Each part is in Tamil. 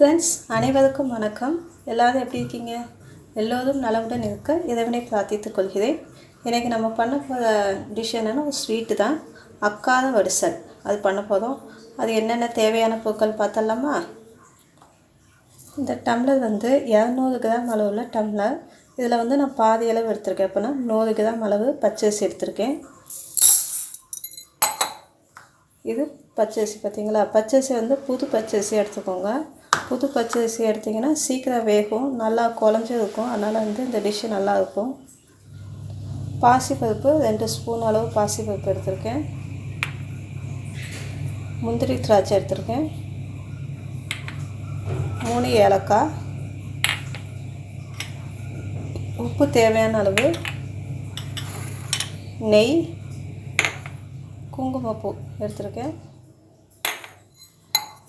ஃப்ரெண்ட்ஸ் அனைவருக்கும் வணக்கம். எல்லாரும் எப்படி இருக்கீங்க? எல்லோரும் நலவுடன் இருக்க இறைவனை பிரார்த்தித்துக் கொள்கிறேன். இன்றைக்கி நம்ம பண்ண போகிற டிஷ் என்னென்னா ஒரு ஸ்வீட்டு தான். அக்காத வடிசல் அது பண்ண போதும் அது என்னென்ன தேவையான பொருட்கள் பார்த்தலாமா இந்த டம்ளர் வந்து இரநூறு கிராம் அளவுள்ள டம்ளர் இதில் வந்து நான் பாதி அளவு எடுத்திருக்கேன். அப்போனா நூறு கிராம் அளவு பச்சரிசி எடுத்திருக்கேன். இது பச்சரிசி பார்த்தீங்களா பச்சரிசி வந்து புது பச்சரிசி எடுத்துக்கோங்க. புது பச்சரிசி எடுத்திங்கன்னா சீக்கிரம் வேகும். நல்லா குழஞ்சி இருக்கும். அதனால் வந்து இந்த டிஷ்ஷு நல்லாயிருக்கும் பாசிப்பருப்பு ரெண்டு ஸ்பூன் அளவு பாசிப்பருப்பு எடுத்திருக்கேன். முந்திரி திராட்சை எடுத்திருக்கேன். மூணு ஏலக்காய். உப்பு தேவையான அளவு நெய் குங்குமப்பூ எடுத்திருக்கேன்.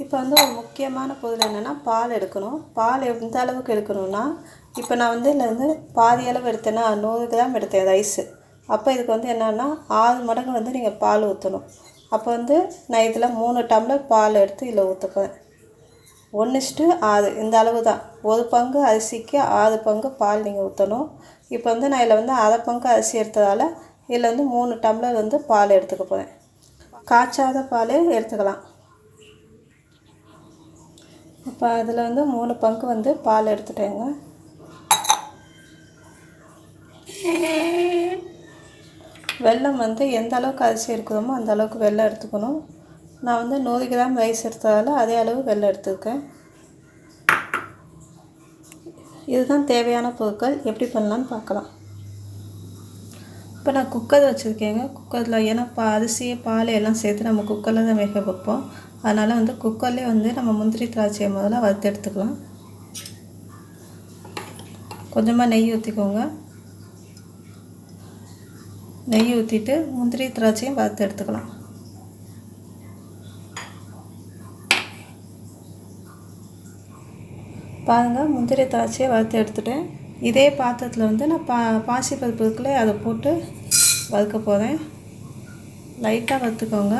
இப்போ வந்து ஒரு முக்கியமான பொருள் என்னென்னா பால் எடுக்கணும். பால் எந்த அளவுக்கு எடுக்கணும்னா இப்போ நான் வந்து இதில் வந்து பாதி அளவு எடுத்தேன்னா நூறு கிராம் எடுத்தேன் ரைஸு அப்போ இதுக்கு வந்து என்னென்னா ஆறு மடங்கு வந்து நீங்கள் பால் ஊற்றணும் அப்போ வந்து நான் இதில் மூணு டம்ளர் பால் எடுத்து இதில் ஊற்றுப்பேன் ஒன்றுச்சிட்டு ஆறு இந்த அளவு தான். ஒரு பங்கு அரிசிக்கு ஆறு பங்கு பால் நீங்கள் ஊற்றணும் இப்போ வந்து நான் இதில் வந்து அரை பங்கு அரிசி எடுத்ததால் இதில் வந்து மூணு டம்ளர் வந்து பால் எடுத்துக்க போகிறேன் காய்ச்சாத பால் எடுத்துக்கலாம். இப்போ அதில் வந்து மூணு பங்கு வந்து பால் எடுத்துட்டேங்க. வெல்லம் வந்து எந்த அளவுக்கு அரிசி எடுக்கிறோமோ அந்த அளவுக்கு வெள்ளம் எடுத்துக்கணும். நான் வந்து நூறு கிராம் ரைஸ் எடுத்ததால் அதே அளவு வெள்ளம் எடுத்துருக்கேன். இதுதான் தேவையான பொருட்கள். எப்படி பண்ணலான்னு பார்க்கலாம். இப்போ நான் குக்கர் வச்சுருக்கேங்க. குக்கரில் ஏன்னா பா அரிசி பால் எல்லாம் சேர்த்து நம்ம குக்கரில் தான் வேக வைப்போம். அதனால் வந்து குக்கர்லேயே வந்து நம்ம முந்திரி திராட்சையை முதல்ல வறுத்து எடுத்துக்கலாம். கொஞ்சமாக நெய் ஊற்றிக்கோங்க நெய் ஊற்றிட்டு முந்திரி திராட்சையும் வறுத்து எடுத்துக்கலாம். பாருங்கள் முந்திரி திராட்சையை வறுத்து எடுத்துட்டேன். இதே பாத்திரத்தில் வந்து நான் பா பாசி பருப்பு அதை போட்டு வறுக்க போகிறேன் லைட்டாக வறுத்துக்கோங்க.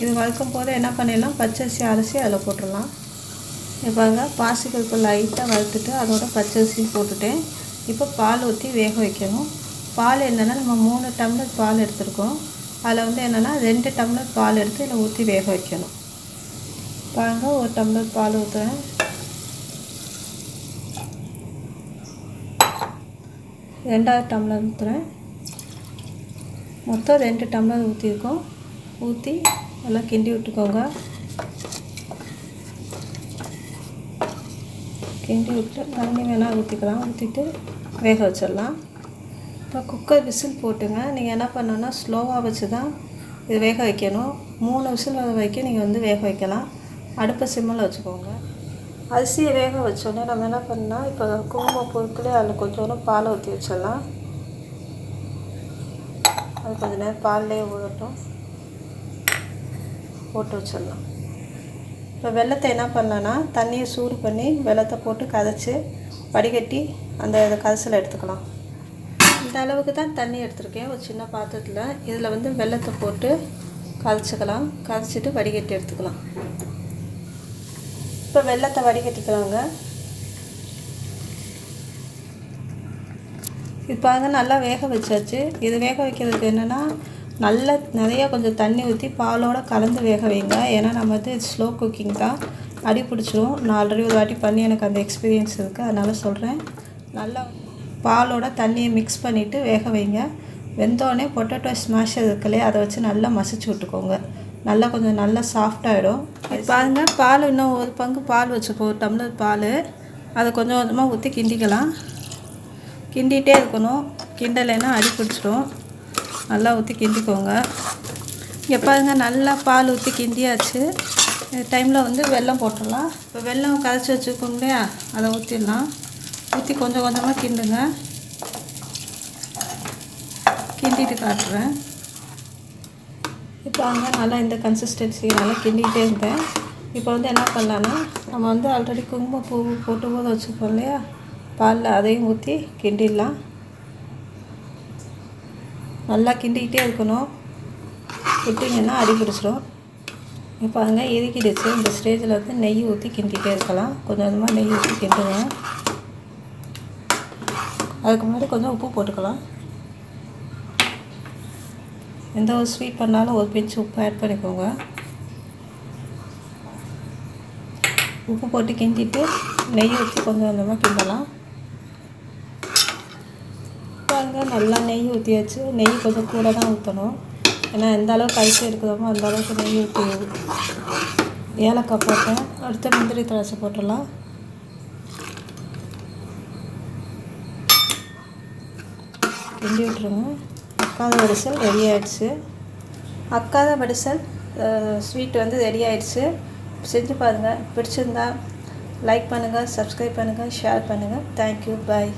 இது வளர்க்கும் போது என்ன பண்ணிடலாம்? பச்சரிசி அரிசி அதில் போட்டுடலாம். இப்பாங்க பாசி லைட்டாக வறுத்துட்டு அதோட பச்சரிசியும் போட்டுட்டேன். இப்போ பால் ஊற்றி வேக வைக்கணும். பால் என்னென்னா நம்ம மூணு டம்ளர் பால் எடுத்துருக்கோம். அதில் வந்து என்னென்னா ரெண்டு டம்ளர் பால் எடுத்து இதில் ஊற்றி வேக வைக்கணும். பாருங்க ஒரு டம்ளர் பால் ஊற்றுறேன் ரெண்டாவது டம்ளர் ஊற்றுறேன் மொத்தம் ரெண்டு டம்ளர் ஊற்றிருக்கோம் ஊற்றி நல்லா கிண்டி விட்டுக்கோங்க. கிண்டி விட்டு தண்ணி வேணால் ஊற்றிக்கலாம் ஊற்றிட்டு வேக வச்சிடலாம். இப்போ குக்கர் விசில் போட்டுங்க. நீங்கள் என்ன பண்ணணும்னா ஸ்லோவாக வச்சு தான் இது வேக வைக்கணும். மூணு விசில் வரைக்கும் நீங்கள் வந்து வேக வைக்கலாம். அடுப்பை சிம்மில் வச்சுக்கோங்க. அரிசியை வேக வச்சோடனே நம்ம என்ன பண்ணால் இப்போ குங்குமம் பொருட்களே அதில் கொஞ்சோண்டு பால் ஊற்றி வச்சிடலாம். அது கொஞ்சம் நேரம் பால்லே ஊறட்டும். போட்டு வச்சிடலாம். இப்போ வெள்ளத்தை என்ன பண்ணலான்னா தண்ணியை சூடு பண்ணி வெள்ளத்தை போட்டு கதைச்சி வடிகட்டி அந்த கதைசில் எடுத்துக்கலாம். இந்த அளவுக்கு தான் தண்ணி எடுத்திருக்கேன். ஒரு சின்ன பாத்திரத்தில். இதில் வந்து வெள்ளத்தை போட்டு கதைச்சிக்கலாம் கதைச்சிட்டு வடிகட்டி எடுத்துக்கலாம். இப்போ வெள்ளத்தை வடிகட்டிக்கலாங்க. இப்போ அதை நல்லா வேக வச்சாச்சு. இது வேக வைக்கிறதுக்கு என்னென்னா நல்லா நிறையா கொஞ்சம் தண்ணி ஊற்றி பாலோடு கலந்து வேக வைங்க. ஏன்னா நம்ம வந்து ஸ்லோ குக்கிங் தான். அடி பிடிச்சிரும். நான் ஆல்ரெடி ஒரு வாட்டி பண்ணி எனக்கு அந்த எக்ஸ்பீரியன்ஸ் இருக்குது அதனால் சொல்கிறேன் நல்லா பாலோட தண்ணியை மிக்ஸ் பண்ணிவிட்டு வேக வைங்க. வெந்தோடனே பொட்டேட்டோ ஸ்மாஷ் இருக்குல்லையே அதை வச்சு நல்லா மசிச்சு விட்டுக்கோங்க. நல்லா கொஞ்சம் நல்லா சாஃப்டாகிடும் பாருங்க பால் இன்னும் ஒரு பங்கு பால் வச்சுக்கோ. ஒரு டம்ளர் பால். அதை கொஞ்சம் கொஞ்சமாக ஊற்றி கிண்டிக்கலாம். கிண்டிகிட்டே இருக்கணும். கிண்டலைன்னா அடி பிடிச்சிடும் நல்லா ஊற்றி கிண்டிக்கோங்க. இங்கே பாருங்க நல்லா பால் ஊற்றி கிண்டியாச்சு. டைமில் வந்து வெல்லம் போட்டுடலாம். இப்போ வெல்லம் கரைச்சி வச்சுருக்கோம் இல்லையா? அதை ஊற்றிடலாம் ஊற்றி கொஞ்சம் கொஞ்சமாக கிண்டுங்க. கிண்டிட்டு காட்டுறேன். இப்போ அங்கே நல்லா இந்த கன்சிஸ்டன்சி நல்லா கிண்டிகிட்டே இருந்தேன். இப்போ வந்து என்ன பண்ணலான்னா நம்ம வந்து ஆல்ரெடி குங்குமப்பூ போட்டு போது வச்சுருக்கோம் இல்லையா? பாலில் அதையும் ஊற்றி கிண்டிடலாம். நல்லா கிண்டிக்கிட்டே இருக்கணும். விட்டிங்கன்னா அடி பிடிச்சிடும் இப்போ பாருங்க எதுக்கிடுச்சு இந்த ஸ்டேஜில் வந்து நெய் ஊற்றி கிண்டிகிட்டே இருக்கலாம். கொஞ்சம் கொஞ்சமாக நெய் ஊற்றி கிண்டுவோம். அதுக்கு முன்னாடி கொஞ்சம் உப்பு போட்டுக்கலாம். எந்த ஒரு ஸ்வீட் பண்ணாலும் ஒரு பிஞ்சு உப்பு ஆட் பண்ணிக்கோங்க. உப்பு போட்டு கிண்டிட்டு நெய் ஊற்றி கொஞ்சம் கொஞ்சமாக கிண்டலாம் பாருங்க நல்லா நெய் ஊற்றியாச்சு நெய் கொஞ்சம் கூட தான் ஊற்றணும் ஏன்னா எந்த அளவுக்கு அரிசி எடுக்கிறோமோ அந்த அளவுக்கு நெய் ஊற்றி ஏலக்காய் போட்டேன். அடுத்து முந்திரி திராட்சை போட்டுடலாம். கிண்டி விட்டுருங்க. அக்காத வடிசல் ரெடி ஆயிடுச்சு. அக்காத வடிசல் ஸ்வீட் வந்து ரெடி ஆயிடுச்சு. செஞ்சு பாருங்கள் பிடிச்சிருந்தா லைக் பண்ணுங்கள் சப்ஸ்கிரைப் பண்ணுங்கள் ஷேர் பண்ணுங்கள் தேங்க்யூ பாய்